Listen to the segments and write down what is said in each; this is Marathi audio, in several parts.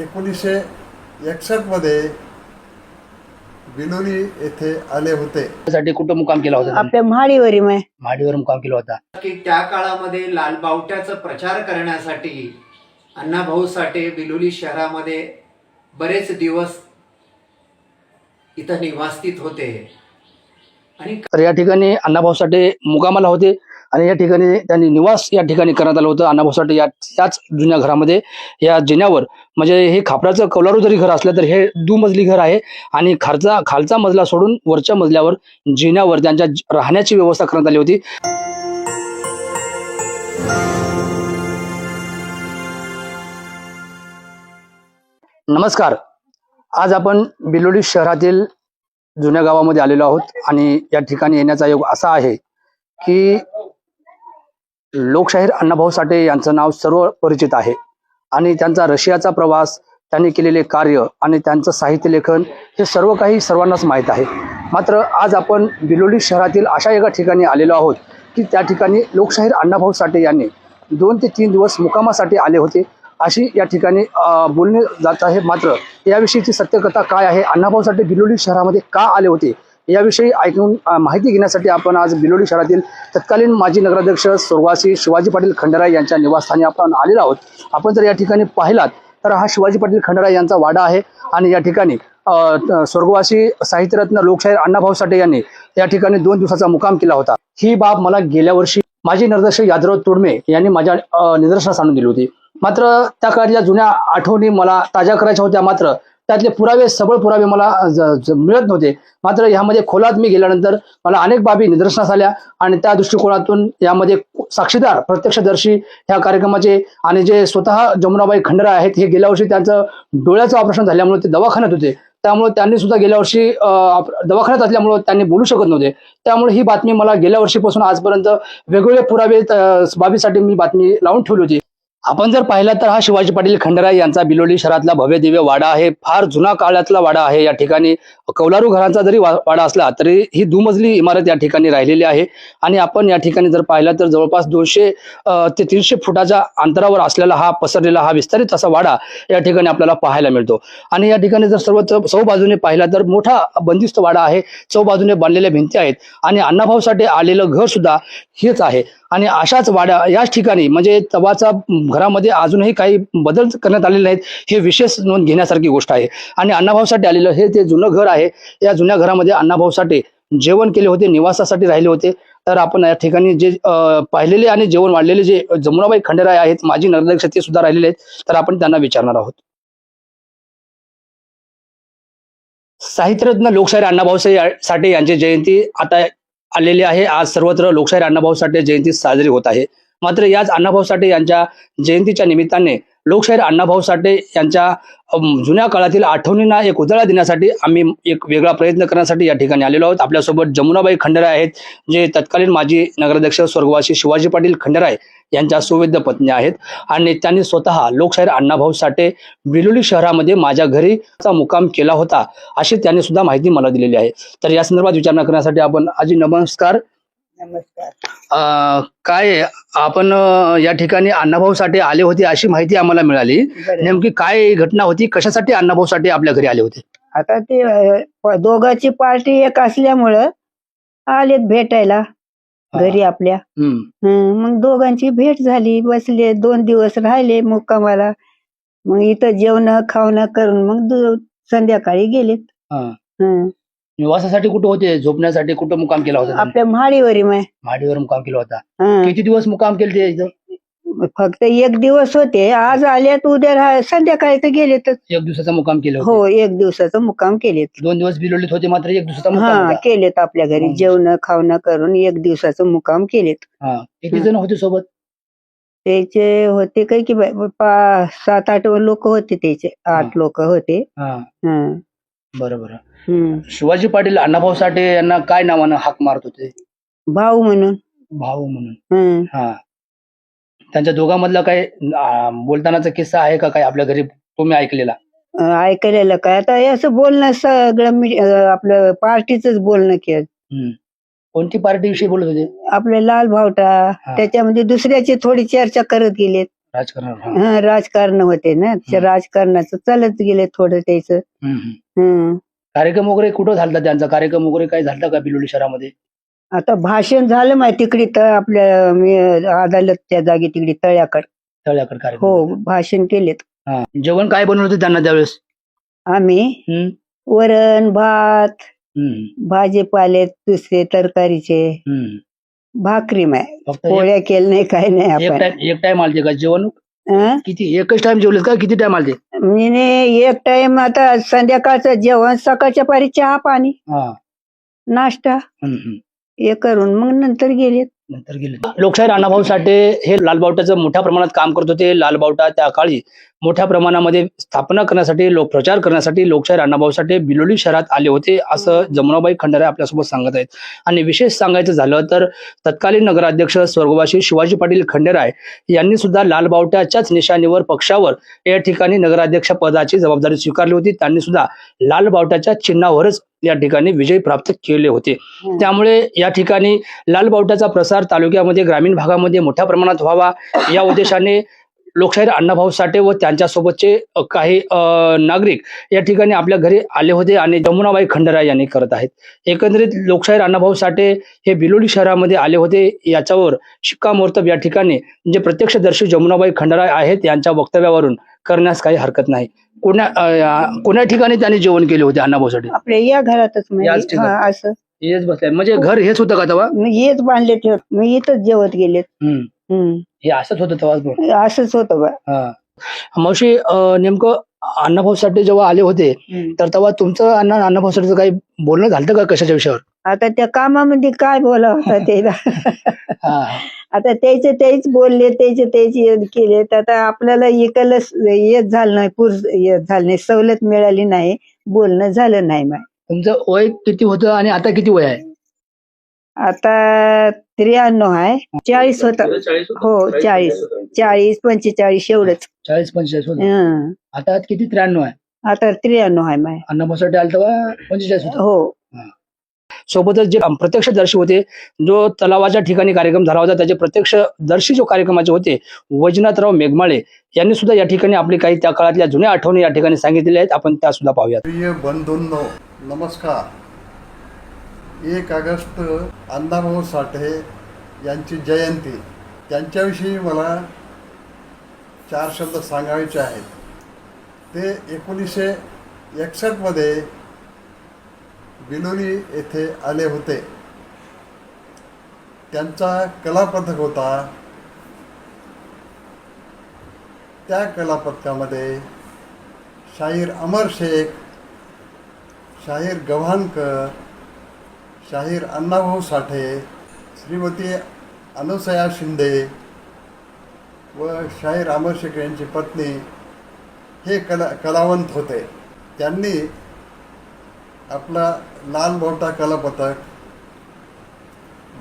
एकोणीसशे एकसष्टमध्ये बिलोली येथे आले होते. साठी कुठं मुकाम केला होता त्यांनी? आपल्या महाडीवरी माय माडीवर मुकाम केला होता. की त्या काळामध्ये लालबावट्याचा प्रचार करण्यासाठी अण्णाभाऊ साठे बिलोली शहरामध्ये बरेच दिवस इथं निवासित होते. आणि तर या ठिकाणी अण्णाभाऊ साठे मुकामाला होते. आणि या ठिकाणी त्यांनी निवास या ठिकाणी करण्यात आलं होतं. अण्णाभाऊ साठे या याच जुन्या घरामध्ये या जिन्यावर म्हणजे हे खापराचं कौलारू जरी घर असलं तर हे दुमजली घर आहे. आणि खालचा खालचा मजला सोडून वरच्या मजल्यावर जिन्यावर त्यांच्या राहण्याची व्यवस्था करण्यात आली होती. नमस्कार. आज आपण बिलोडी शहरातील जुन्या गावामध्ये आलेलो आहोत आणि या ठिकाणी येण्याचा योग असा आहे की लोकशाहीर अण्णाभाऊ साठे यांचं नाव सर्व परिचित आहे. आणि त्यांचा रशियाचा प्रवास त्यांनी केलेले कार्य आणि त्यांचं साहित्य लेखन हे सर्व काही सर्वांनाच माहीत आहे. मात्र आज आपण बिलोली शहरातील अशा एका ठिकाणी आलेलो आहोत की त्या ठिकाणी लोकशाहीर अण्णाभाऊ साठे यांनी दोन ते तीन दिवस मुकामासाठी आले होते. अशी या ठिकाणी बोलणे जात आहे. मात्र याविषयीची सत्यकथा काय आहे? अण्णाभाऊ साठे बिलोली शहरामध्ये का आले होते? याविषयी ऐकून माहिती घेण्यासाठी आपण आज बिलोली शहरातील तत्कालीन माजी नगराध्यक्ष स्वर्गवासी शिवाजी पाटील खंडेराय यांच्या निवासस्थानी आपण आलेलो आहोत. आपण जर या ठिकाणी पाहिलात तर हा शिवाजी पाटील खंडेराय यांचा वाडा आहे आणि या ठिकाणी अं, स्वर्गवासी साहित्यरत्न लोकशाहीर अण्णाभाऊ साठे यांनी या ठिकाणी दोन दिवसाचा मुकाम केला होता. ही बाब मला गेल्या वर्षी माजी निर्देशक यादव तोडमे यांनी माझ्या निदर्शनास आणून दिली होती. मात्र त्या काळातल्या जुन्या आठवणी मला ताज्या करायच्या होत्या. मात्र त्यातले पुरावे सबळ पुरावे मला ज- मिळत नव्हते. मात्र यामध्ये खोलात मी गेल्यानंतर मला अनेक बाबी निदर्शनास आल्या आणि त्या दृष्टिकोनातून यामध्ये साक्षीदार प्रत्यक्षदर्शी ह्या कार्यक्रमाचे आणि जे स्वतः जमुनाबाई खंडरा आहेत हे गेल्या वर्षी त्यांचं डोळ्याचं ऑपरेशन झाल्यामुळे ते दवाखान्यात होते. त्यामुळे त्यांनी सुद्धा गेल्या वर्षी दवाखान्यात असल्यामुळे त्यांनी बोलू शकत नव्हते. त्यामुळे ही बातमी मला गेल्या वर्षीपासून आजपर्यंत वेगवेगळे पुरावे बाबीसाठी मी बातमी लावून ठेवली होती. आपण जर पाहिलं तर हा शिवाजी पाटील खंडराय यांचा बिलोली शहरातला भव्य दिव्य वाडा आहे. फार जुना काळातला वाडा आहे. या ठिकाणी कौलारू घरांचा जरी वा- वाडा असला तरी ही दुमजली इमारत या ठिकाणी राहिलेली आहे. आणि आपण या ठिकाणी जर पाहिलं तर जवळपास दोनशे ते तीनशे फुटाच्या अंतरावर असलेला हा पसरलेला हा विस्तारित असा वाडा या ठिकाणी आपल्याला पाहायला मिळतो. आणि या ठिकाणी जर सर्व चौ चौ बाजूने पाहिला तर मोठा बंदिस्त वाडा आहे. चौ बाजूने बांधलेल्या भिंती आहेत. आणि अण्णाभाऊसाठी आलेलं घर सुद्धा हेच आहे. आणि अशाच वाड्या याच ठिकाणी म्हणजे तवाचा घरामध्ये अजूनही काही बदल करण्यात आलेले नाहीत हे विशेष नोंद घेण्यासारखी गोष्ट आहे. आणि अण्णाभाऊसाठी आलेलं हे ते जुनं घर आहे या जुन्या घरामध्ये अण्णाभाऊसाठी जेवण केले होते निवासासाठी राहिले होते. तर आपण या ठिकाणी जे पाहिलेले आणि जेवण वाढलेले जे जमुनाबाई खंडेराय आहेत माजी नगराध्यक्ष ते सुद्धा राहिलेले आहेत तर आपण त्यांना विचारणार आहोत. साहित्यरत्न लोकशाहीर अण्णाभाऊ साठे यांची जयंती आता आलेली आहे. आज सर्वत्र लोकशाहीर अण्णाभाऊ साठे जयंती साजरी होत आहे. मात्र याच अण्णाभाऊ साठे यांच्या जयंतीच्या निमित्ताने लोकशाहीर अण्णाभाऊ साठे यांच्या जुन्या काळातील आठवणींना एक उजाळा देण्यासाठी आम्ही एक वेगळा प्रयत्न करण्यासाठी या ठिकाणी आलेलो आहोत. आपल्यासोबत जमुनाबाई खंडेराय आहेत जे तत्कालीन माजी नगराध्यक्ष स्वर्गवासी शिवाजी पाटील खंडेराय यांच्या सुवेद्य पत्नी आहेत आणि त्यांनी स्वतः लोकशाहीर अण्णाभाऊ साठे बिलोली शहरामध्ये माझ्या घरी मुकाम केला होता अशी त्यांनी सुद्धा माहिती मला दिलेली आहे. तर या संदर्भात विचारणा करण्यासाठी आपण आजी नमस्कार. नमस्कार. काय आपण या ठिकाणी अण्णाभाऊ साठे आले होते अशी माहिती आम्हाला मिळाली. नेमकी काय घटना होती? कशासाठी अण्णाभाऊ साठे आपल्या घरी आले होते? आता ते दोघांची पार्टी एक असल्यामुळं आलेत भेटायला घरी आपल्या. हम्म. मग दोघांची भेट झाली बसले दोन दिवस राहिले मुक्कामाला. मग इथं जेवण खावणं करून मग संध्याकाळी गेलेत. निवासासाठी कुठं होते झोपण्यासाठी कुठं मुकाम केला होता त्यांनी? आपल्या महाडीवरी माय माडीवर मुकाम केला होता हं. किती दिवस मुकाम केले ते इथं? फक्त एक दिवस होते आज आल्यात उद्या राह- संध्याकाळी तर गेलेतच एक दिवसाचा मुकाम केले होते हो एक दिवसाचा मुक्काम केलेत दोन दिवस बिलोलीत होते मात्र एक दिवसाचा हा होता. केलेत आपल्या घरी हं. जेवण खावणं करून एक दिवसाचं मुक्काम केलेत हा. किती जण होते सोबत त्याचे होते काही की पा- सात आठ लोक होते त्याचे आठ लोक होते हा हं. बरोबर. शिवाजी पाटील अण्णाभाऊ साठे यांना काय नावानं हाक मारत होते? भाऊ म्हणून. भाऊ म्हणून. हं. हा. त्यांच्या दोघांमधला काय अं, बोलतानाचा किस्सा आहे का काय आपल्या घरी? तुम्ही ऐकलेला? अं, ऐकलेलं काय? आता हे असं बोलणं सगळं मी- अं, आपलं पार्टीच बोलणं केलं हम्म. कोणती पार्टी विषयी बोलत होते? आपले लाल भावटा. त्याच्यामध्ये दुसऱ्याची थोडी चर्चा करत गेलेत. राजकारण हा. राजकारण होते ना. त्या राजकारणाचं चालत गेले थोडं त्याच. हम्म, हम्म. कार्यक्रम वगैरे कुठं झालता त्यांचा? कार्यक्रम वगैरे काय झालता का बिलोली शहरामध्ये? आता भाषण झालं माहिती तिकडे तर आपल्या मी अदालतच्या जागी तिकडे तळ्याकड. तळ्याकडे कार्यक्रम हो भाषण केलेत. हा. जेवण काय बनवलं होतं त्यांना त्यावेळेस? आम्ही हम्म, वरण भात हम्म, भाजीपाले दुसरे तरकारीचे. हम्म. भाकरी माय. फक्त एक- पोळ्या केलं नाही काही नाही एक आपण. टाइम एक टाइम आलते का जेवण? हं? किती एकच टाइम जेवलेत का? किती टाइम आलते? मी ने एक टाइम आता संध्याकाळचं जेवण सकाळच्या पारी चहा पाणी. हा. नाश्ता. हम्म, हम्म. हे करून मग नंतर गेले नंतर गेले. लोकशाही राणाभाऊ साठे हे लालबावट्याचं मोठ्या प्रमाणात काम करत होते. लालबावटा त्या काळी मोठ्या प्रमाणामध्ये स्थापना करण्यासाठी लोक प्रचार करण्यासाठी लोकशाही राणाभाऊ साठे बिलोली शहरात आले होते असं जमुनाबाई खंडारे आपल्यासोबत सांगत आहेत. आणि विशेष सांगायचं झालं तर तत्कालीन नगराध्यक्ष स्वर्गवासी शिवाजी पाटील खंडेराय यांनी सुद्धा लालबावट्याच्याच निशाणीवर पक्षावर या ठिकाणी नगराध्यक्ष पदाची जबाबदारी स्वीकारली होती. त्यांनी सुद्धा लालबावट्याच्या चिन्हावरच या ठिकाणी विजय प्राप्त केले होते. त्यामुळे या ठिकाणी लालबावट्याचा प्रसार तालुक्यामध्ये ग्रामीण भागामध्ये मोठ्या प्रमाणात व्हावा या उद्देशाने लोकशाहीर अण्णाभाऊ साठे व त्यांच्यासोबतचे काही नागरिक या ठिकाणी आपल्या घरी आले होते आणि जमुनाबाई खंडराय यांनी करत आहेत. एकंदरीत लोकशाहीर अण्णाभाऊ साठे हे बिलोली शहरामध्ये आले होते. याच्यावर शिक्कामोर्तब या ठिकाणी जे प्रत्यक्षदर्शी जमुनाबाई खंडराय आहेत यांच्या वक्तव्यावरून करण्यास काही हरकत नाही. कोण्या अ, कोण्या ठिकाणी त्यांनी जेवण केले होते अण्णाभाऊ साठे? आपल्या या घरातच म्हणजे. हा, असं. हेच बसले. म्हणजे घर हेच होतं का तेव्हा? मी हेच बांधले ठेव मी इथंच जेवत गेले हम्म. हम्म. हे असंच होतं तेव्हाच पण. असंच होतं बा. हा. मावशी नेमकं अण्णाभाऊ साठे जेव्हा आले होते तर तेव्हा तुमचं अण्णा अण्णाभाऊ साठेचं काही बोलणं झालं का कशाच्या विषयावर? आता त्या कामामध्ये काय बोलावं आता त्याला. आता त्याचे तेच बोलले त्याचे तेच केले तर आता आपल्याला इकडलं येत झालं नाही पूर येत झालं नाही सवलत मिळाली नाही बोलणं झालं नाही मग तुमचं वय किती होतं आणि आता किती वय आहे? आता त्र्याण्णव आहे. चाळीस होत. हो चाळीस. चाळीस पंचेचाळीस एवढंच. चाळीस पंचेचाळीस होतं. हं. आता किती त्र्याण्णव आहे? आता त्र्याण्णव आहे माय. अण्णाभाऊ साठे आलं तेव्हा पंचेचाळीस होतं. हो. सोबतच जे प्रत्यक्षदर्शी होते जो तलावाच्या ठिकाणी कार्यक्रम झाला होता त्याचे प्रत्यक्षदर्शी जो कार्यक्रमाचे होते वैजनाथराव मेघमाळे यांनी सुद्धा या ठिकाणी आपली काही त्या काळातल्या जुन्या आठवणी या ठिकाणी सांगितलेल्या आहेत. आपण त्या सुद्धा पाहूयात. प्रिय बंधूंनो नमस्कार. एक ऑगस्ट अण्णाभाऊ साठे यांची जयंती. त्यांच्याविषयी मला चार शब्द सांगायचे आहेत. ते एकोणीसशे एकसष्टमध्ये बिलोली येथे आले होते. त्यांचा कलापथक होता. त्या कलापथकामध्ये शाहीर अमर शेख शाहीर गव्हाणकर शाहीर अण्णाभाऊ साठे श्रीमती अनुसया शिंदे व शाहीर अमर शेख यांची पत्नी हे कला कलावंत होते. त्यांनी आपला लाल बोटा कलापथक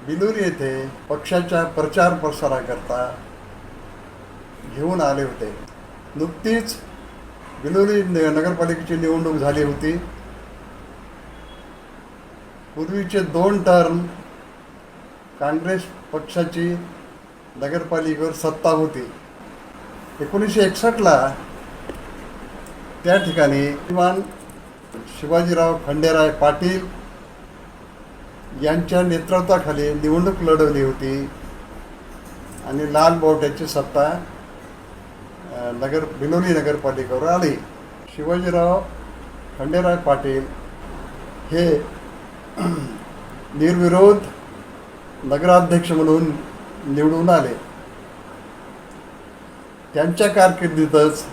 बिलूर येथे पक्षाच्या प्रचार प्रसाराकरता घेऊन आले होते. नुकतीच बिलोली न- नगरपालिकेची निवडणूक झाली होती. पूर्वीचे दोन टर्म काँग्रेस पक्षाची नगरपालिकेवर सत्ता होती. एकोणीसशे एकसष्टला त्या ठिकाणी किमान शिवाजीराव खंडेराय पाटील यांच्या नेतृत्वाखाली निवडणूक लढवली होती आणि लाल बोट्याची सत्ता नगर बिलोली नगरपालिकेवर आली. शिवाजीराव खंडेराय पाटील हे निर्विरोध नगराध्यक्ष म्हणून निवडून आले. त्यांच्या कारकिर्दीतच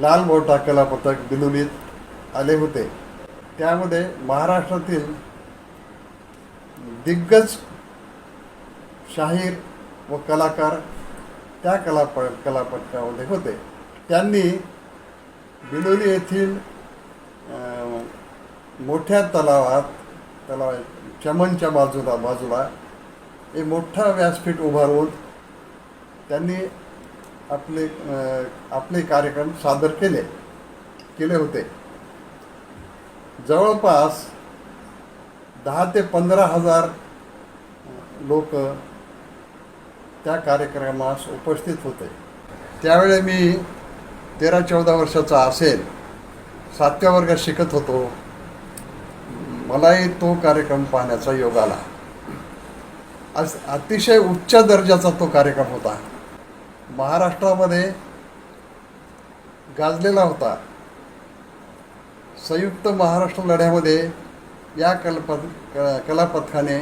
लाल बोटा कला पथक आले होते. त्यामध्ये महाराष्ट्रातील दिग्गज शाहीर व कलाकार त्या कला प कलापथकामध्ये होते. त्यांनी बिलोली येथील मोठ्या तलावात त्याला चमनच्या बाजूला बाजूला एक मोठा व्यासपीठ उभारून त्यांनी आपले आपले कार्यक्रम सादर केले केले होते. जवळपास दहा ते पंधरा हजार लोक त्या कार्यक्रमास उपस्थित होते. त्यावेळी मी तेरा चौदा वर्षाचा असेल सातव्या वर्गात शिकत होतो. मलाही तो कार्यक्रम पाहण्याचा योग आला. आज अतिशय उच्च दर्जाचा तो कार्यक्रम होता. महाराष्ट्रामध्ये गाजलेला होता. संयुक्त महाराष्ट्र लढ्यामध्ये या कल्प क कलापथकाने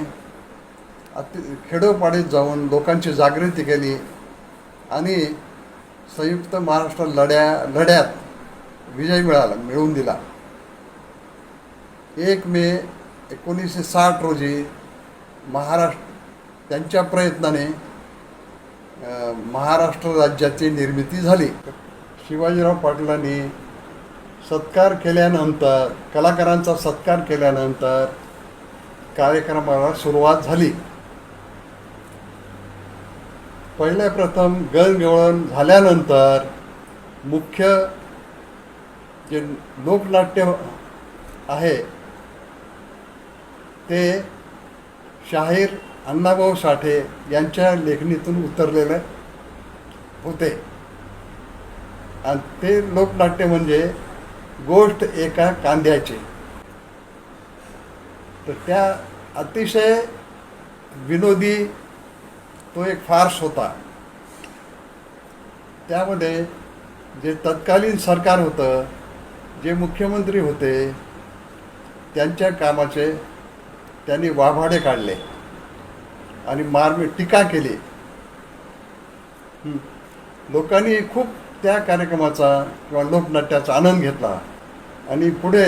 अति खेडोपाडीत जाऊन लोकांची जागृती केली आणि संयुक्त महाराष्ट्र लढ्या लढ्यात विजय मिळाला मिळवून दिला. एक मे एकोणीसशे साठ रोजी महाराष्ट्र त्यांच्या प्रयत्नाने महाराष्ट्र राज्याची निर्मिती झाली. शिवाजीराव पाटलांनी सत्कार केल्यानंतर कलाकारांचा सत्कार केल्यानंतर कार्यक्रमाला सुरुवात झाली. पहिल्या प्रथम गणगवळण झाल्यानंतर मुख्य जे लोकनाट्य आहे ते शाहीर अण्णाभाऊ साठे यांच्या लेखणीतून उतरलेले होते. आणि ते लोकनाट्य म्हणजे गोष्ट एका कांद्याची. तर त्या अतिशय विनोदी तो एक फार्स होता. त्यामध्ये जे तत्कालीन सरकार होतं जे मुख्यमंत्री होते त्यांच्या कामाचे त्यांनी वाभाडे काढले. आणि मारमी टीका केली. लोकांनी खूप त्या कार्यक्रमाचा किंवा लोकनाट्याचा आनंद घेतला. आणि पुढे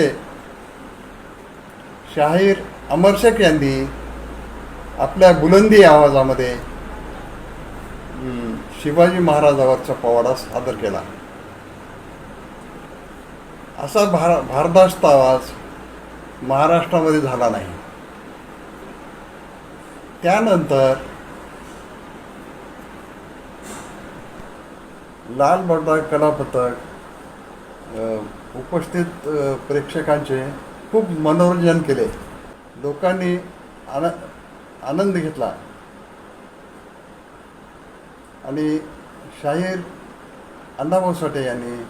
शाहीर अमर शेख यांनी आपल्या बुलंदी आवाजामध्ये शिवाजी महाराजावरचा पोवाडा सादर केला. असा भार भारदास्त आवाज महाराष्ट्रामध्ये झाला नाही. त्यानंतर लाल बडदा कलापथक उपस्थित प्रेक्षकांचे खूप मनोरंजन केले. लोकांनी आन आनंद घेतला. आणि शाहीर अण्णाभाऊ साठे यांनी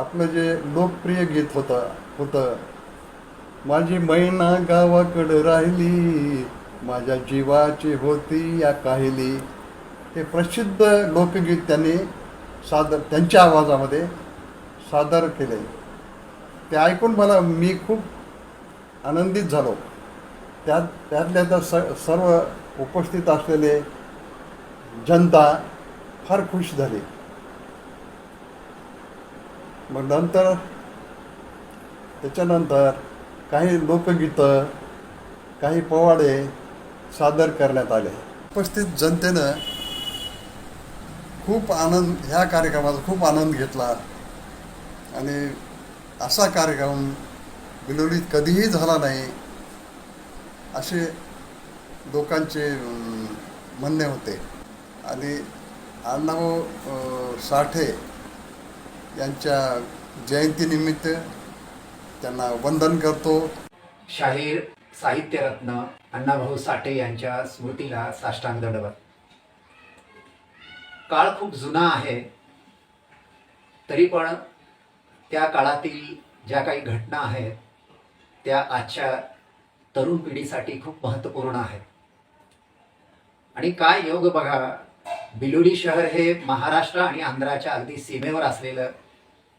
आपलं जे लोकप्रिय गीत होतं होतं माझी मैना गावाकडं राहिली माझ्या जीवाची होती या काहिली. हे प्रसिद्ध लोकगीत त्यांनी सादर त्यांच्या आवाजामध्ये सादर केले. ते ऐकून मला मी खूप आनंदित झालो. त्यात त्यातल्या त्या स सर्व उपस्थित असलेले जनता फार खुश झाली. मग नंतर त्याच्यानंतर काही लोकगीतं काही पोवाडे सादर करण्यात आले. उपस्थित जनतेनं खूप आनंद ह्या कार्यक्रमाचा खूप आनंद घेतला. आणि असा कार्यक्रम बिलोलीत कधीही झाला नाही असे लोकांचे म्हणणे होते. आणि अण्णाभाऊ साठे यांच्या जयंतीनिमित्त त्यांना वंदन करतो. शाहीर साहित्यरत्न अण्णाभाऊ साठे यांच्या स्मृतीला साष्टांग दंडवत. काळ खूप जुना आहे तरी पण त्या काळातील ज्या काही घटना आहेत त्या आजच्या तरुण पिढीसाठी खूप महत्त्वपूर्ण आहेत. आणि काय योग बघा बिलोली शहर हे महाराष्ट्र आणि आंध्राच्या अगदी सीमेवर असलेलं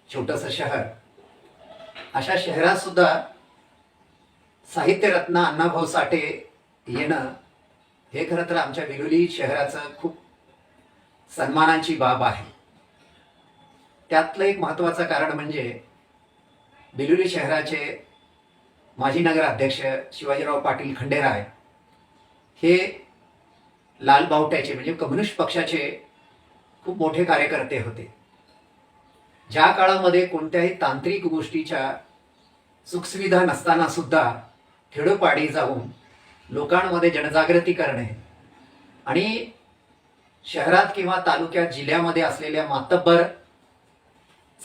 छोटंसं शहर. अशा शहरात सुद्धा साहित्यरत्न अण्णाभाऊ साठे येणं हे खरं तर आमच्या बिलोली शहराचं खूप सन्मानाची बाब आहे. त्यातलं एक महत्त्वाचं कारण म्हणजे बिलोली शहराचे माजी नगराध्यक्ष शिवाजीराव पाटील खंडेराय हे लाल बावट्याचे म्हणजे कम्युनिस्ट पक्षाचे खूप मोठे कार्यकर्ते होते. ज्या काळामध्ये कोणत्याही तांत्रिक गोष्टीच्या सुखसुविधा नसताना सुद्धा खेडोपाडी जाऊन लोकांमध्ये जनजागृती करणे आणि शहरात किंवा तालुक्यात जिल्ह्यामध्ये असलेल्या मातब्बर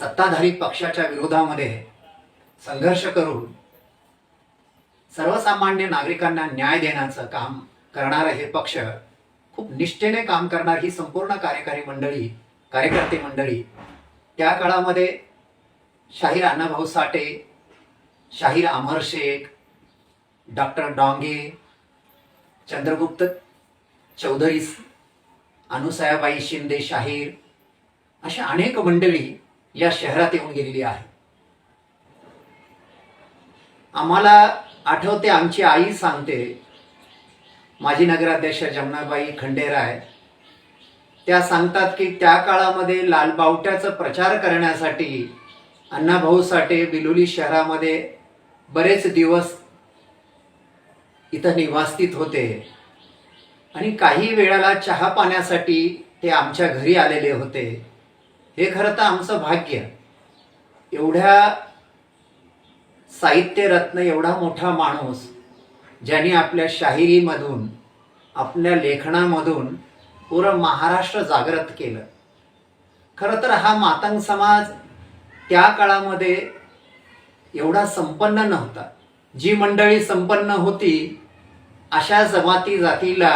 सत्ताधारी पक्षाच्या विरोधामध्ये संघर्ष करून सर्वसामान्य नागरिकांना न्याय देण्याचं काम करणारं हे पक्ष खूप निष्ठेने काम करणार ही संपूर्ण कार्यकारी मंडळी कार्यकर्ते मंडळी. त्या काळामध्ये शाहीर अण्णाभाऊ साठे शाहीर अमर शेख डॉक्टर डोंगे चंद्रगुप्त चौधरी अनुसयाबाई शिंदे शाहीर अशा अनेक मंडळी या शहरात येऊन गेलेली आहे आम्हाला आठवते आमची आई सांगते माजी नगराध्यक्ष जमनाबाई खंडेराय त्या सांगतात की त्या काळामध्ये लालबावट्याचा प्रचार करण्यासाठी अण्णाभाऊ साठे बिलोली शहरामध्ये बरेच दिवस इथं निवास्थित होते. आणि काही वेळाला चहा पाण्यासाठी ते आमच्या घरी आलेले होते. हे खरं तर आमचं भाग्य. एवढ्या साहित्यरत्न एवढा मोठा माणूस ज्यांनी आपल्या शाहिरीमधून आपल्या लेखनामधून पुरं महाराष्ट्र जागृत केलं. खरं तर हा मातंग समाज त्या काळामध्ये एवढा संपन्न नव्हता. जी मंडळी संपन्न होती अशा जमाती जातीला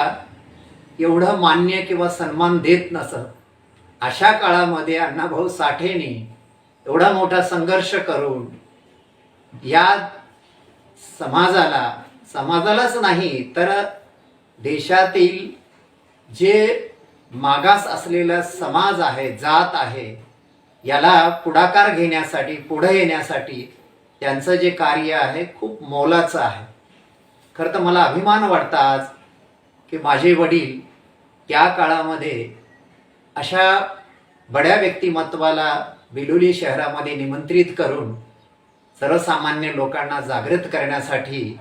एवढं मान्य किंवा सन्मान देत नसत. अशा काळामध्ये अण्णाभाऊ साठेने एवढा मोठा संघर्ष करून या समाजाला समाजालाच नाही तर देशातील जे मागास असलेला समाज आहे जात आहे याला पुढाकार घेण्यासाठी पुढे येण्यासाठी त्यांचं जे कार्य आहे खूप मोलाचं आहे. खरं तर मला अभिमान वाटताच की माझे वडील त्या काळामध्ये अशा बड्या व्यक्तिमत्वाला बिलोली शहरामध्ये निमंत्रित करून सर्वसामान्य लोकांना जागृत करण्यासाठी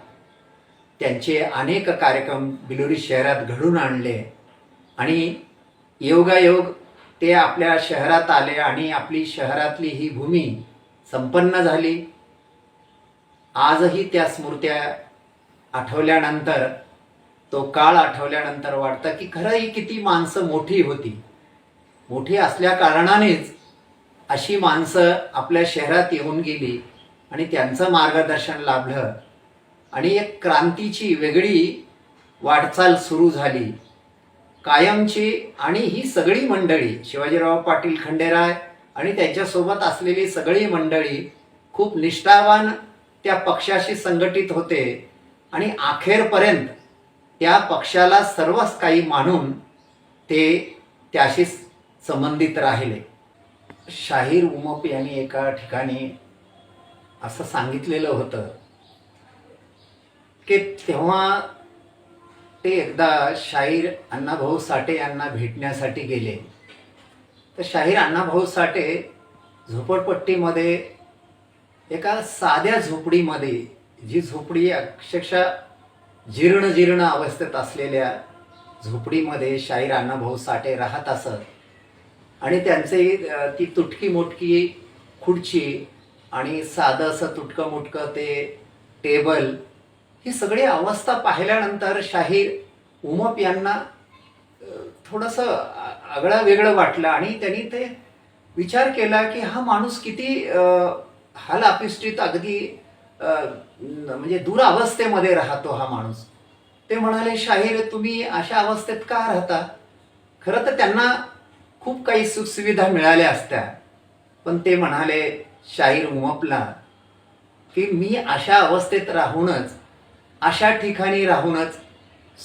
त्यांचे अनेक कार्यक्रम बिलोली शहरात घडून आणले. आणि योगायोग ते आपल्या शहरात आले आणि आपली शहरातली ही भूमी संपन्न झाली. आजही त्या स्मृत्या आठवल्यानंतर तो काळ आठवल्यानंतर वाटतं की खरं ही किती माणसं मोठी होती. मोठी असल्या कारणानेच अशी माणसं आपल्या शहरात येऊन गेली आणि त्यांचं मार्गदर्शन लाभलं आणि एक क्रांतीची वेगळी वाटचाल सुरू झाली. कायमची आणि ही सगळी मंडळी शिवाजीराव पाटील खंडेराय आणि त्यांच्यासोबत असलेली सगळी मंडळी खूप निष्ठावान त्या पक्षाशी संघटित होते. आणि अखेरपर्यंत त्या पक्षाला सर्वच काही मानून ते त्याशी संबंधित राहिले. शाहीर उमप यांनी एका ठिकाणी असं सांगितलेलं होतं की तेव्हा ते एकदा शाहीर अण्णाभाऊ साठे यांना भेटण्यासाठी गेले. तर शाहीर अण्णाभाऊ साठे झोपडपट्टीमध्ये एका साध्या झोपडीमध्ये जी झोपडी अक्षरशः जीर्ण जीर्ण अवस्थेत असलेल्या झोपडीमध्ये शाहीर अण्णाभाऊ साठे राहत असत. आणि त्यांचे ती तुटकी मोटकी खुर्ची आणि साधं असं तुटकं मुटकं ते टेबल ही सगळी अवस्था पाहिल्यानंतर शाहीर उमप यांना थोडंसं आगळं वेगळं वाटलं आणि त्यांनी ते विचार केला की हा माणूस किती हाल हालअपेष्टित अगदी म्हणजे दूर अवस्थेमध्ये राहतो हा माणूस. ते म्हणाले शाहीर तुम्ही अशा अवस्थेत का राहता? खरं तर त्यांना खूप काही सुखसुविधा मिळाल्या असत्या. पण ते म्हणाले शाहीर उमपला की मी अशा अवस्थेत राहूनच अशा ठिकाणी राहूनच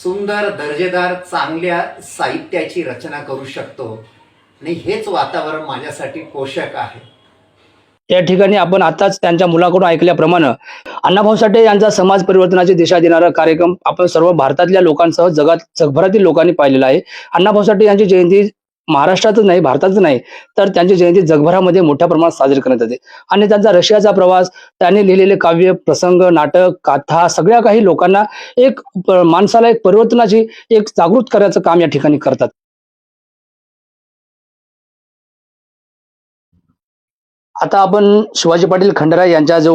सुंदर दर्जेदार चांगल्या साहित्याची रचना करू शकतो. आणि हेच वातावरण माझ्यासाठी पोषक आहे. या ठिकाणी आपण आताच त्यांच्या मुलाकडून ऐकल्याप्रमाणे अण्णाभाऊ साठे यांचा समाज परिवर्तनाची दिशा देणारा कार्यक्रम आपण सर्व भारतातल्या लोकांसह जगात जगभरातील लोकांनी पाहिलेला आहे. अण्णाभाऊ साठे यांची जयंती महाराष्ट्रातच नाही भारतातच नाही तर त्यांची जयंती जगभरामध्ये मोठ्या प्रमाणात साजरी करण्यात येते. आणि त्यांचा रशियाचा प्रवास त्यांनी लिहिलेले काव्य प्रसंग नाटक कथा सगळ्या काही लोकांना एक माणसाला एक परिवर्तनाची एक जागृत करायचं काम या ठिकाणी करतात. आता आपण शिवाजी पाटील खंडराय यांचा जो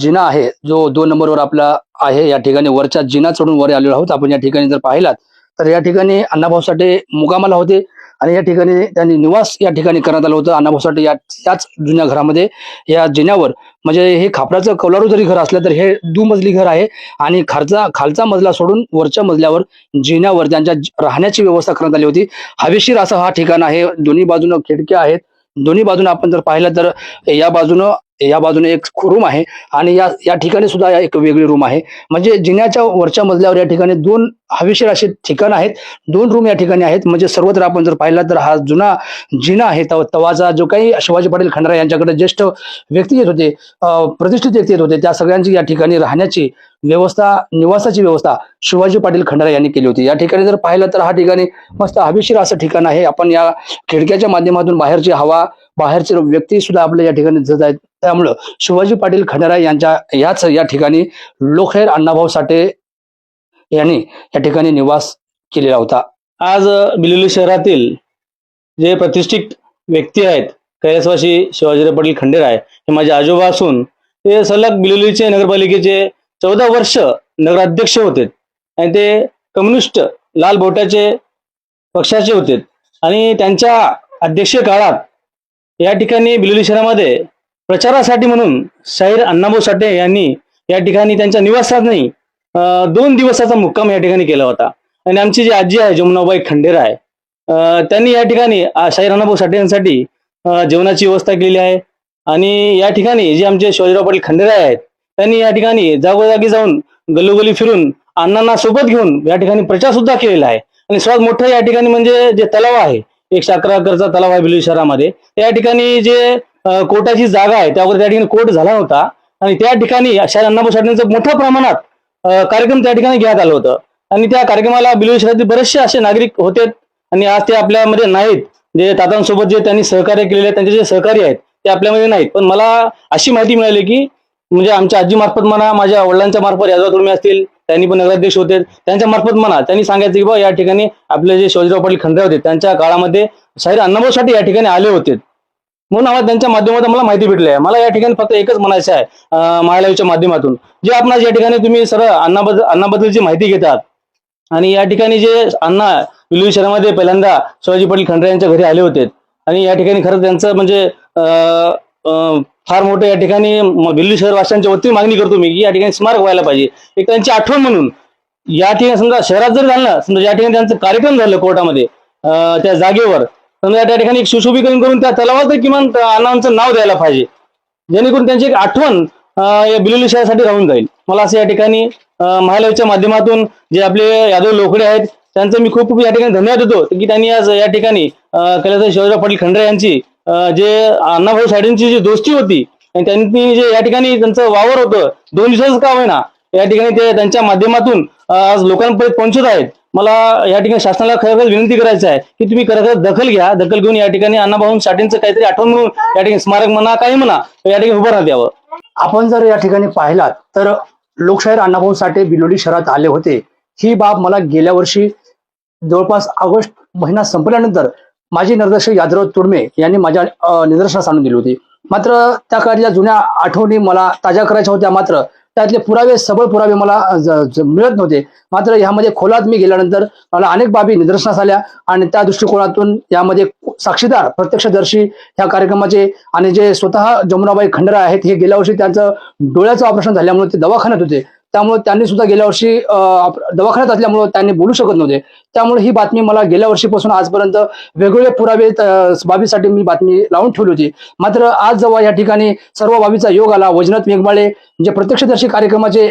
जिना आहे जो दोन नंबरवर आपला आहे या ठिकाणी वरच्या जिना चढून वर आलेलो आहोत. आपण या ठिकाणी जर पाहिलात तर या ठिकाणी अण्णाभाऊ साठे मुकामाला होते आणि या ठिकाणी त्यांनी निवास या ठिकाणी करण्यात आलं होतं. अण्णाभाऊ साठे या याच जुन्या घरामध्ये या जिन्यावर. म्हणजे हे खापराचं कौलारू जरी घर असलं तर हे दुमजली घर आहे आणि खालचा खालचा मजला सोडून वरच्या मजल्यावर जिन्यावर त्यांच्या राहण्याची व्यवस्था करण्यात आली होती. हवेशीर असं हा ठिकाण आहे. दोन्ही बाजूनं खिडक्या आहेत. दोन्ही बाजूने आपण जर पाहिलं तर या बाजूनं या बाजूने एक रूम आहे आणि या या ठिकाणी सुद्धा एक वेगळी रूम आहे. म्हणजे जिन्याच्या वरच्या मजल्यावर या ठिकाणी दोन हवेशीर असे ठिकाण आहेत. दोन रूम या ठिकाणी आहेत. म्हणजे सर्वत्र आपण जर पाहिला तर हा जुना जिना आहे. तवाचा जो काही शिवाजी पाटील खंडरा यांच्याकडे ज्येष्ठ व्यक्ती येत होते प्रतिष्ठित व्यक्ती येत होते त्या सगळ्यांची या ठिकाणी राहण्याची व्यवस्था निवासाची व्यवस्था शिवाजी पाटील खंडारा यांनी केली होती. या ठिकाणी जर पाहिलं तर हा ठिकाणी मस्त हवेशीर असं ठिकाण आहे. आपण या खिडक्याच्या माध्यमातून बाहेरची हवा बाहेरचे व्यक्ती सुद्धा आपल्या या ठिकाणी जात आहेत. त्यामुळं शिवाजी पाटील खंडेराय यांच्या याच या ठिकाणी लोखेर अण्णाभाऊ साठे यांनी या ठिकाणी निवास केलेला होता. आज बिलोली शहरातील जे प्रतिष्ठित व्यक्ती आहेत कैलासवासी शिवाजीराव पाटील खंडेराय हे माझे आजोबा असून ते सलग बिलोलीचे नगरपालिकेचे चौदा वर्ष नगराध्यक्ष होते आणि ते कम्युनिस्ट लाल बोटाचे पक्षाचे होते. आणि त्यांच्या अध्यक्ष काळात या ठिकाणी बिलोली शहरामध्ये प्रचारासाठी म्हणून शाहीर अण्णाभाऊ साठे यांनी या ठिकाणी त्यांच्या निवासस्थानी दोन दिवसाचा मुक्काम या ठिकाणी केला होता. आणि आमची जी आजी आहे जमुनाबाई खंडेरा आहे त्यांनी या ठिकाणी शाहीर अण्णाभाऊ साठे यांसाठी जेवणाची व्यवस्था केलेली आहे. आणि या ठिकाणी जे आमचे शिवाजीराव पाटील खंडेरा आहेत त्यांनी या ठिकाणी जागोजागी जाऊन गल्लोगल्ली फिरून अण्णांना सोबत घेऊन या ठिकाणी प्रचार सुद्धा केलेला आहे. आणि सर्वात मोठं या ठिकाणी म्हणजे जे तलाव आहे एकशे अकरा एकरचा तलाव आहे बिलू शहरामध्ये त्या ठिकाणी जे कोर्टाची जागा आहे. त्यावर त्या ठिकाणी कोर्ट झाला होता. आणि त्या ठिकाणी शाहीर अण्णाभाऊ साठेंचं मोठ्या प्रमाणात कार्यक्रम त्या ठिकाणी घेण्यात आलं होतं. आणि त्या कार्यक्रमाला बिलोली शहरातील बरेचसे असे नागरिक होते. आणि आज ते आपल्यामध्ये नाहीत. जे तातांसोबत जे त्यांनी सहकार्य केलेले आहेत त्यांचे जे सहकारी आहेत ते आपल्यामध्ये नाहीत. पण मला अशी माहिती मिळाली की म्हणजे आमच्या आजी मार्फत म्हणा माझ्या वडिलांच्या मार्फत यादव तुर्मे असतील त्यांनी पण नगराध्यक्ष होते. त्यांच्या मार्फत म्हणा त्यांनी सांगायचं की बा या ठिकाणी आपले जे शिवाजीराव पाटील खंडरे होते त्यांच्या काळामध्ये शाहीर अण्णाभाऊ साठे या ठिकाणी आले होते. म्हणून आम्हाला त्यांच्या माध्यमातून मला माहिती भेटली आहे. मला या ठिकाणी फक्त एकच म्हणायचं आहे अं, माध्यमातून. जे आपण या ठिकाणी तुम्ही सर्व अण्णाबद्दल अण्णाबद्दलची माहिती घेतात आणि या ठिकाणी जे अण्णा विलू शहरामध्ये पहिल्यांदा शिवाजी पाटील खंडरे यांच्या घरी आले होते आणि या ठिकाणी खरंच त्यांचं म्हणजे अं, फार मोठं या ठिकाणी म- बिल्ली शहर वतीने मागणी करतो मी की या ठिकाणी स्मारक व्हायला पाहिजे. एक त्यांची आठवण म्हणून या ठिकाणी समजा शहरात जर झालं समजा या ठिकाणी त्यांचं कार्यक्रम झालं कोर्टामध्ये त्या जागेवर समजा त्या ठिकाणी एक सुशोभीकरण करून त्या तलावात किमान अण्णांचं नाव द्यायला पाहिजे. जेणेकरून त्यांची एक आठवण या बिलोली शहरासाठी राहून जाईल. मला असं या ठिकाणी अं, माध्यमातून जे आपले यादव लोकडे आहेत त्यांचं मी खूप या ठिकाणी धन्यवाद देतो की त्यांनी आज या ठिकाणी अं, कैलासवासी शिवाजीराव पाटील खंडरे यांची जे अण्णाभाऊ साडेंची जी दोस्ती होती आणि त्यांनी जे या ठिकाणी त्यांचं वावर होतं दोन दिवसाचं का होईना या ठिकाणी ते त्यांच्या माध्यमातून आज लोकांपर्यंत पोहोचत आहेत. मला या ठिकाणी शासनाला खरंच विनंती करायचं आहे की तुम्ही खरं दखल घ्या. दखल घेऊन या ठिकाणी अण्णाभाऊ साठेंचं काहीतरी आठवण म्हणून या ठिकाणी स्मारक म्हणा काही म्हणा या ठिकाणी उभं राहत यावं आपण जर या ठिकाणी पाहिलात तर लोकशाहीर अण्णाभाऊ साठे बिलोली शहरात आले होते. ही बाब मला गेल्या वर्षी जवळपास ऑगस्ट महिना संपल्यानंतर माजी निर्देशक यादव तुडमे यांनी माझ्या निदर्शनास आणून दिली होती. मात्र त्या काळच्या जुन्या आठवणी मला ताज्या करायच्या होत्या. मात्र त्यातले पुरावे सबळ पुरावे मला ज- ज- मिळत नव्हते. मात्र यामध्ये खोलात मी गेल्यानंतर मला अनेक बाबी निदर्शनास आल्या आणि त्या दृष्टिकोनातून यामध्ये साक्षीदार प्रत्यक्षदर्शी ह्या कार्यक्रमाचे आणि जे स्वतः जमुनाबाई खंडरा आहेत हे गेल्या वर्षी त्यांचं डोळ्याचं ऑपरेशन झाल्यामुळे ते दवाखान्यात होते. त्यामुळे त्यांनी सुद्धा गेल्या वर्षी आप- दवाखान्यात असल्यामुळे त्यांनी बोलू शकत नव्हते. त्यामुळे ही बातमी मला गेल्या वर्षीपासून आजपर्यंत वेगवेगळे पुरावे बाबीसाठी मी बातमी लावून ठेवली होती. मात्र आज जेव्हा या ठिकाणी सर्व बाबीचा योग आला वैजनाथ मेघमाळे जे प्रत्यक्षदर्शी कार्यक्रमाचे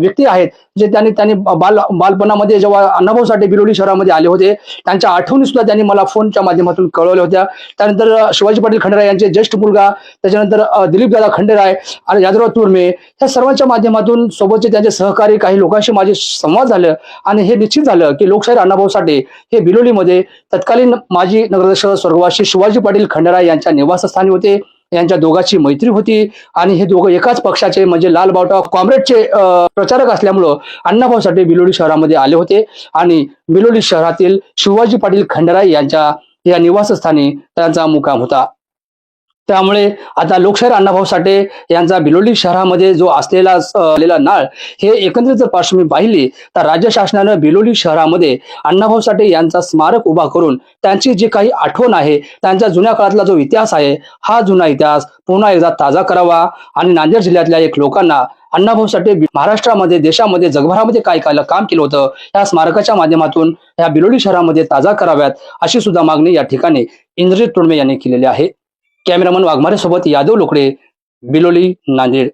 व्यक्ती आहेत जे त्यांनी त्यांनी बाल बालपणामध्ये जेव्हा अण्णाभाऊ साठे बिलोली शहरामध्ये आले होते त्यांच्या आठवणी सुद्धा त्यांनी मला फोनच्या माध्यमातून कळवल्या होत्या. त्यानंतर शिवाजी पाटील खंडेराय यांचे ज्येष्ठ मुलगा त्याच्यानंतर दिलीप दादा खंडेराय आणि यादवराव तुर्मे ह्या सर्वांच्या माध्यमातून सोबतचे त्यांचे सहकारी काही लोकांशी माझे संवाद झालं आणि हे निश्चित झालं की लोकशाहीर अण्णाभाऊ साठे हे बिलोलीमध्ये तत्कालीन माजी नगराध्यक्ष स्वर्गवासी शिवाजी पाटील खंडेराय यांच्या निवासस्थानी होते. यांच्या दोघांची मैत्री होती. आणि हे दोघं एकाच पक्षाचे म्हणजे लाल बावटा कॉम्रेडचे प्रचारक असल्यामुळं अण्णाभाऊ साठे बिलोली शहरामध्ये आले होते. आणि बिलोली शहरातील शिवाजी पाटील खंडेराय यांच्या या निवासस्थानी त्यांचा मुक्काम होता. त्यामुळे आता लोकशाहीर अण्णाभाऊ साठे यांचा बिलोली शहरामध्ये जो असलेला नाळ हे एकंदरीत जर पार्श्वभूमी पाहिली तर राज्य शासनानं बिलोली शहरामध्ये अण्णाभाऊ साठे यांचा स्मारक उभा करून त्यांची जी काही आठवण आहे त्यांच्या जुन्या काळातला जो इतिहास आहे हा जुना इतिहास पुन्हा एकदा ताजा करावा. आणि नांदेड जिल्ह्यातल्या एक लोकांना अण्णाभाऊ साठे महाराष्ट्रामध्ये देशामध्ये जगभरामध्ये काय काय काम केलं होतं या स्मारकाच्या माध्यमातून या बिलोली शहरामध्ये ताजा कराव्यात अशी सुद्धा मागणी या ठिकाणी इंद्रजित तोडमे यांनी केलेली आहे. कॅमेरामन वाघमारे सोबत यादव लोकडे बिलोली नांदेड